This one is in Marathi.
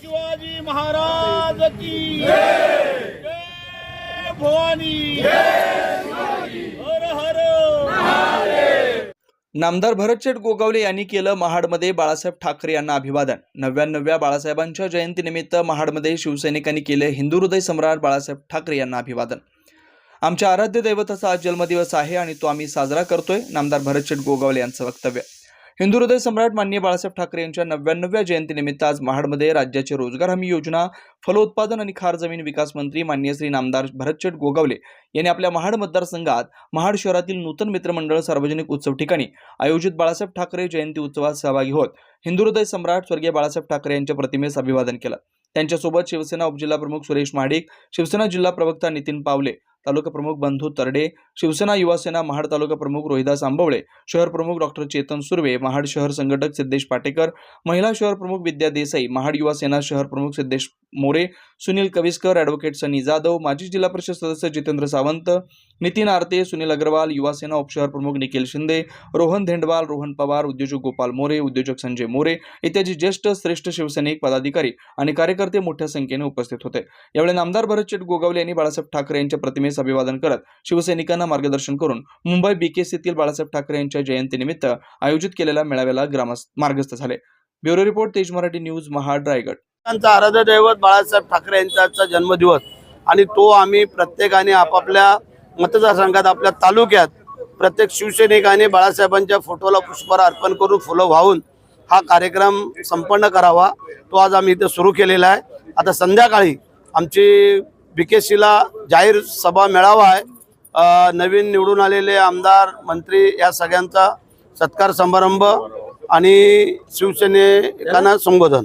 शिवाजी महाराज की जय भवानी. हर हर. नामदार भरतशेठ गोगावले यांनी केलं महाडमध्ये बाळासाहेब ठाकरे यांना अभिवादन. नव्याण्णव्या बाळासाहेबांच्या जयंतीनिमित्त महाडमध्ये शिवसैनिकांनी केले हिंदू हृदय सम्राट बाळासाहेब ठाकरे यांना अभिवादन. आमच्या आराध्य दैवताचा आज जन्मदिवस आहे आणि तो आम्ही साजरा करतोय नामदार भरतशेठ गोगावले यांचं वक्तव्य. हिंदू हृदय सम्राट मान्य बाळासाहेब ठाकरे यांच्या नव्याण्णव्या जयंतीनिमित्त आज महाडमध्ये राज्याचे रोजगार हमी योजना फलोत्पादन आणि खार जमीन विकास मंत्री मान्य श्री नामदार भरतशेठ गोगावले यांनी आपल्या महाड मतदारसंघात महाड शहरातील नूतन मित्रमंडळ सार्वजनिक उत्सव ठिकाणी आयोजित बाळासाहेब ठाकरे जयंती उत्सवात सहभागी होत हिंदू हृदय सम्राट स्वर्गीय बाळासाहेब ठाकरे यांच्या प्रतिमेस अभिवादन केलं. त्यांच्यासोबत शिवसेना उपजिल्हा प्रमुख सुरेश महाडिक शिवसेना जिल्हा प्रवक्ता नितीन पावले तालुका प्रमुख बंधू तरडे शिवसेना युवासेना महाड तालुका प्रमुख रोहिदास आंबवळे शहर प्रमुख डॉक्टर चेतन सुर्वे महाड शहर संघटक सिद्धेश पाटेकर महिला शहर प्रमुख विद्या देसाई महाड युवासेना शहर प्रमुख सिद्धेश मोरे सुनील कविस्कर ॲडव्होकेट सनी जाधव माजी जिल्हा परिषद सदस्य जितेंद्र सावंत नितीन आरते सुनील अग्रवाल युवासेना उपशहर प्रमुख निखिल शिंदे रोहन धेंडवाल रोहन पवार उद्योजक गोपाल मोरे उद्योजक संजय मोरे इत्यादी ज्येष्ठ श्रेष्ठ शिवसैनिक पदाधिकारी आणि कार्यकर्ते मोठ्या संख्येने उपस्थित होते. यावेळी नामदार भरतशेठ गोगावले यांनी बाळासाहेब ठाकरे यांच्या प्रतिमेस अभिवादन करत शिवसैनिकांना मार्गदर्शन करून मुंबई बीकेसीतील बाळासाहेब ठाकरे यांच्या जयंतीनिमित्त आयोजित केलेल्या मेळाव्याला ग्रामस्थ मार्गस्थ झाले. ब्युरो रिपोर्ट तेज मराठी न्यूज महाड रायगड. त्यांचा आराध्य दैवत बाळासाहेब ठाकरे यांचा जन्मदिवस आणि तो आम्ही प्रत्येकाने आपापल्या मतदारसंघात आपल्या तालुक्यात प्रत्येक शिवसैनिकाने बाळासाहेबांच्या फोटोला पुष्पहार अर्पण करून फुलं वाहून हा कार्यक्रम संपन्न करावा. तो आज आम्ही इथे सुरू केलेला आहे. आता संध्याकाळी आमची बीकेसीला जाहीर सभा मेळावा आहे. नवीन निवडून आलेले आमदार मंत्री या सगळ्यांचा सत्कार समारंभ आणि शिवसेनेकांना संबोधन.